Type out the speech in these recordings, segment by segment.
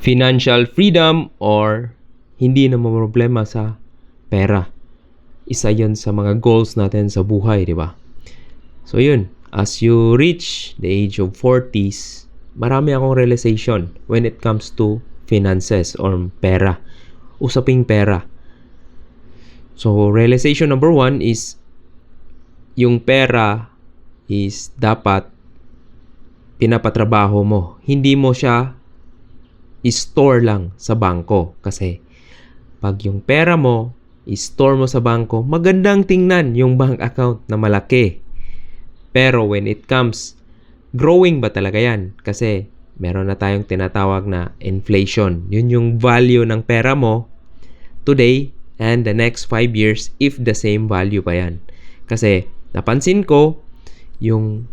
financial freedom or hindi na problema sa pera. Isa yon sa mga goals natin sa buhay, di ba? So yun, as you reach the age of 40s, marami akong realization when it comes to finances or pera. Usaping pera. So realization number one is yung pera is dapat pinapatrabaho mo. Hindi mo siya i-store lang sa bangko. Kasi pag yung pera mo, i-store mo sa bangko, magandang tingnan yung bank account na malaki. Pero when it comes, growing ba talaga yan? Kasi meron na tayong tinatawag na inflation. Yun yung value ng pera mo today and the next 5 years if the same value pa yan. Kasi napansin ko, yung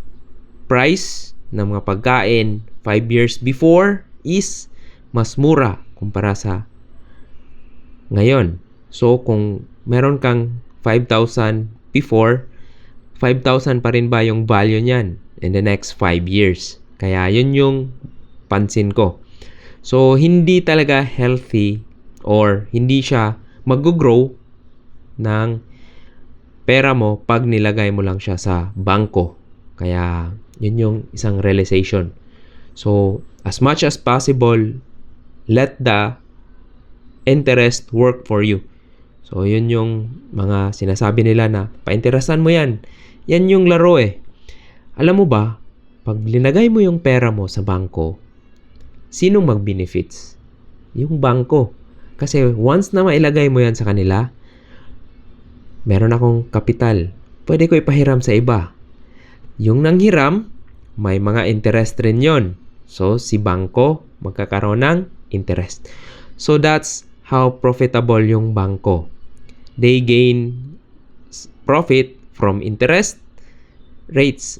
price ng mga pagkain 5 years before is mas mura kumpara sa ngayon. So, kung meron kang 5,000 before, 5,000 pa rin ba yung value niyan in the next 5 years? Kaya yun yung pansin ko. So, hindi talaga healthy or hindi siya mag-grow ng pera mo pag nilagay mo lang siya sa bangko. Kaya, yun yung isang realization. So, as much as possible, let the interest work for you. So, yun yung mga sinasabi nila na painteresan mo yan. Yan yung laro eh. Alam mo ba, pag linagay mo yung pera mo sa bangko, sinong mag-benefits? Yung bangko. Kasi once na mailagay mo yan sa kanila, meron akong kapital. Pwede ko ipahiram sa iba. Yung nanghiram, may mga interest rin yon. So, si bangko magkakaroon ng interest. So, that's how profitable yung bangko. They gain profit from interest rates.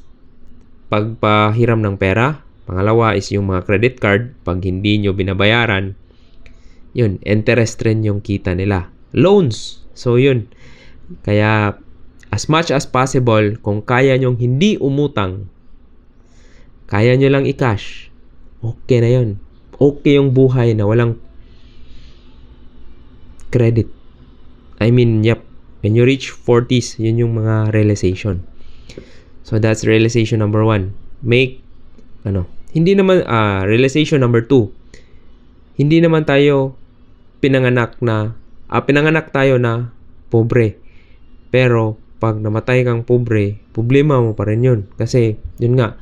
Pagpahiram ng pera. Pangalawa is yung mga credit card. Pag hindi nyo binabayaran, yun, interest rin yung kita nila. Loans. So, yun. Kaya, as much as possible, kung kaya nyong hindi umutang, kaya nyo lang i-cash, okay na yun. Okay yung buhay na walang credit. I mean, yep. When you reach 40s, yun yung mga realization. So, that's realization number one. Make, ano, hindi naman, ah, realization number two. Hindi naman tayo pinanganak na, ah, pinanganak tayo na pobre. Pero, pag namatay kang pobre, problema mo pa rin yun. Kasi, yun nga,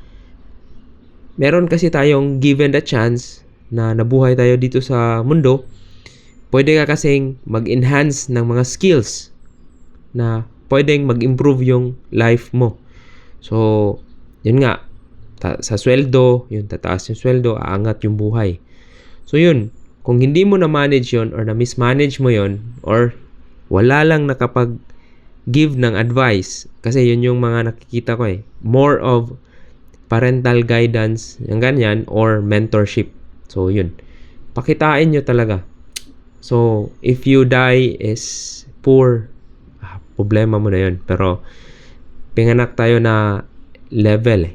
meron kasi tayong given the chance na nabuhay tayo dito sa mundo, pwede ka kasing mag-enhance ng mga skills na pwedeng mag-improve yung life mo. So, yun nga, ta- sa sweldo, yun, tataas yung sweldo, aangat yung buhay. So, yun, kung hindi mo na-manage yun or na-mismanage mo yun or wala lang nakapag give ng advice kasi yun yung mga nakikita ko eh more of parental guidance yung ganyan or mentorship so yun. Pakitain nyo talaga. So if you die is poor ah, problema mo na yun. Pero pinganak tayo na level eh.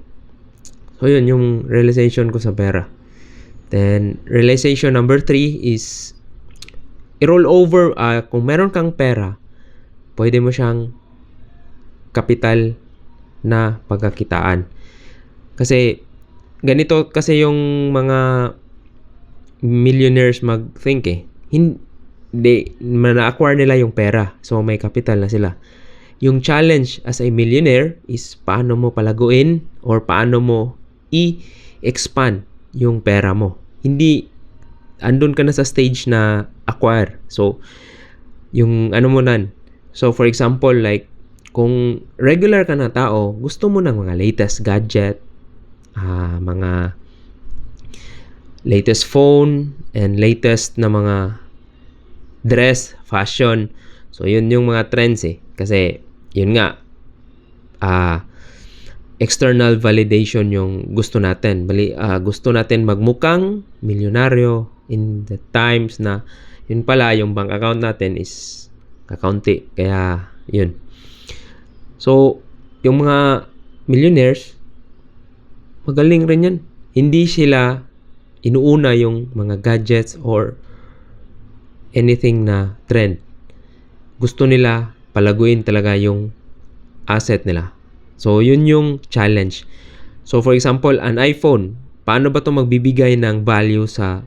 So yun yung realization ko sa pera. Then realization number three is i-roll over uh, kung meron kang pera pwede mo siyang kapital na pagkakitaan. Kasi ganito kasi yung mga millionaires mag-think eh. Hindi, na-acquire nila yung pera. So may capital na sila. Yung challenge as a millionaire is paano mo palaguin or paano mo i-expand yung pera mo. Hindi andun ka na sa stage na acquire. So yung ano mo nan, So for example, like kung regular ka na tao, gusto mo ng mga latest gadget, uh, mga latest phone, and latest na mga dress, fashion. So yun yung mga trends eh. Kasi yun nga, uh, external validation yung gusto natin. Bali, uh, gusto natin magmukhang milyonaryo in the times na yun pala yung bank account natin is kakaunti. Kaya, yun. So, yung mga millionaires, magaling rin yan. Hindi sila inuuna yung mga gadgets or anything na trend. Gusto nila palaguin talaga yung asset nila. So, yun yung challenge. So, for example, an iPhone. Paano ba to magbibigay ng value sa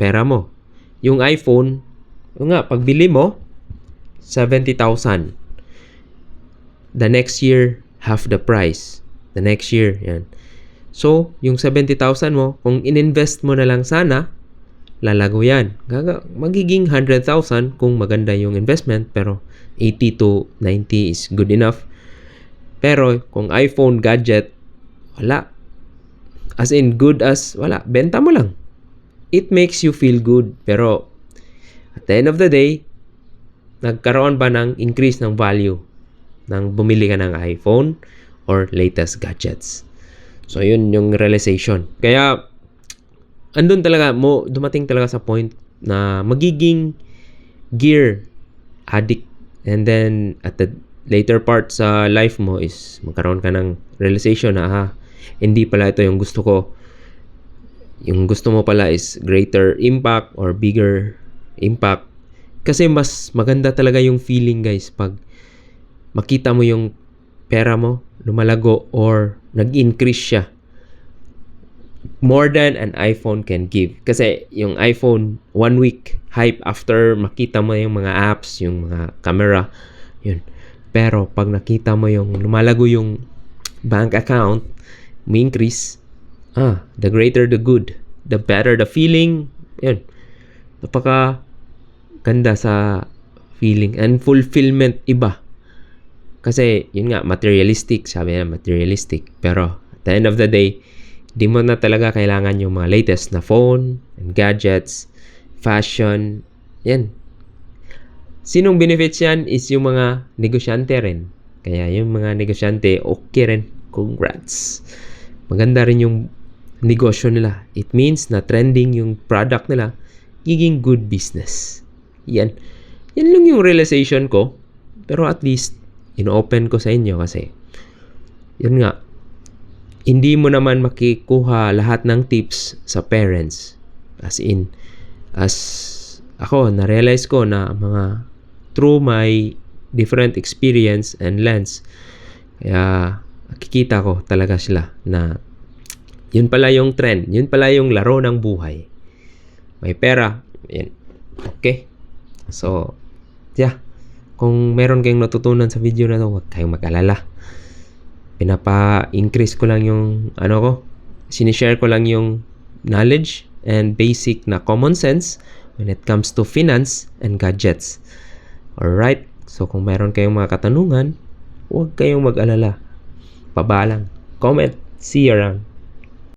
pera mo? Yung iPhone, yung nga, pagbili mo, 70,000. The next year, half the price. The next year, yan. So, yung 70,000 mo, kung ininvest mo na lang sana, lalago yan. Magiging 100,000 kung maganda yung investment, pero 80 to 90 is good enough. Pero, kung iPhone gadget, wala. As in, good as, wala. Benta mo lang. It makes you feel good. Pero, at the end of the day, nagkaroon ba ng increase ng value nang bumili ka ng iPhone or latest gadgets? So, yun yung realization. Kaya, andun talaga mo, dumating talaga sa point na magiging gear addict. And then, at the later part sa life mo is magkaroon ka ng realization na, ah, hindi pala ito yung gusto ko. Yung gusto mo pala is greater impact or bigger impact. Kasi mas maganda talaga yung feeling guys pag makita mo yung pera mo lumalago or nag-increase siya more than an iPhone can give. Kasi yung iPhone, one week hype after makita mo yung mga apps, yung mga camera, yun. Pero pag nakita mo yung lumalago yung bank account, may increase, ah, the greater the good, the better the feeling, yun. Napaka ganda sa feeling and fulfillment iba. Kasi, yun nga, materialistic. Sabi na, materialistic. Pero, at the end of the day, di mo na talaga kailangan yung mga latest na phone and gadgets, fashion, yan. Sinong benefits yan is yung mga negosyante rin. Kaya yung mga negosyante, okay rin. Congrats. Maganda rin yung negosyo nila. It means na trending yung product nila, giging good business. Yan. Yan lang yung realization ko. Pero at least, in-open ko sa inyo kasi yun nga hindi mo naman makikuha lahat ng tips sa parents. As in as ako na-realize ko na mga through my different experience and lens kaya nakikita ko talaga sila na yun pala yung trend yun pala yung laro ng buhay. May pera yan okay. So yeah kung meron kayong natutunan sa video na to, huwag kayong mag-alala. Pinapa-increase ko lang yung ano ko, sinishare ko lang yung knowledge and basic na common sense when it comes to finance and gadgets. Alright? So kung meron kayong mga katanungan, huwag kayong mag-alala. Pabalang. Comment. See you around.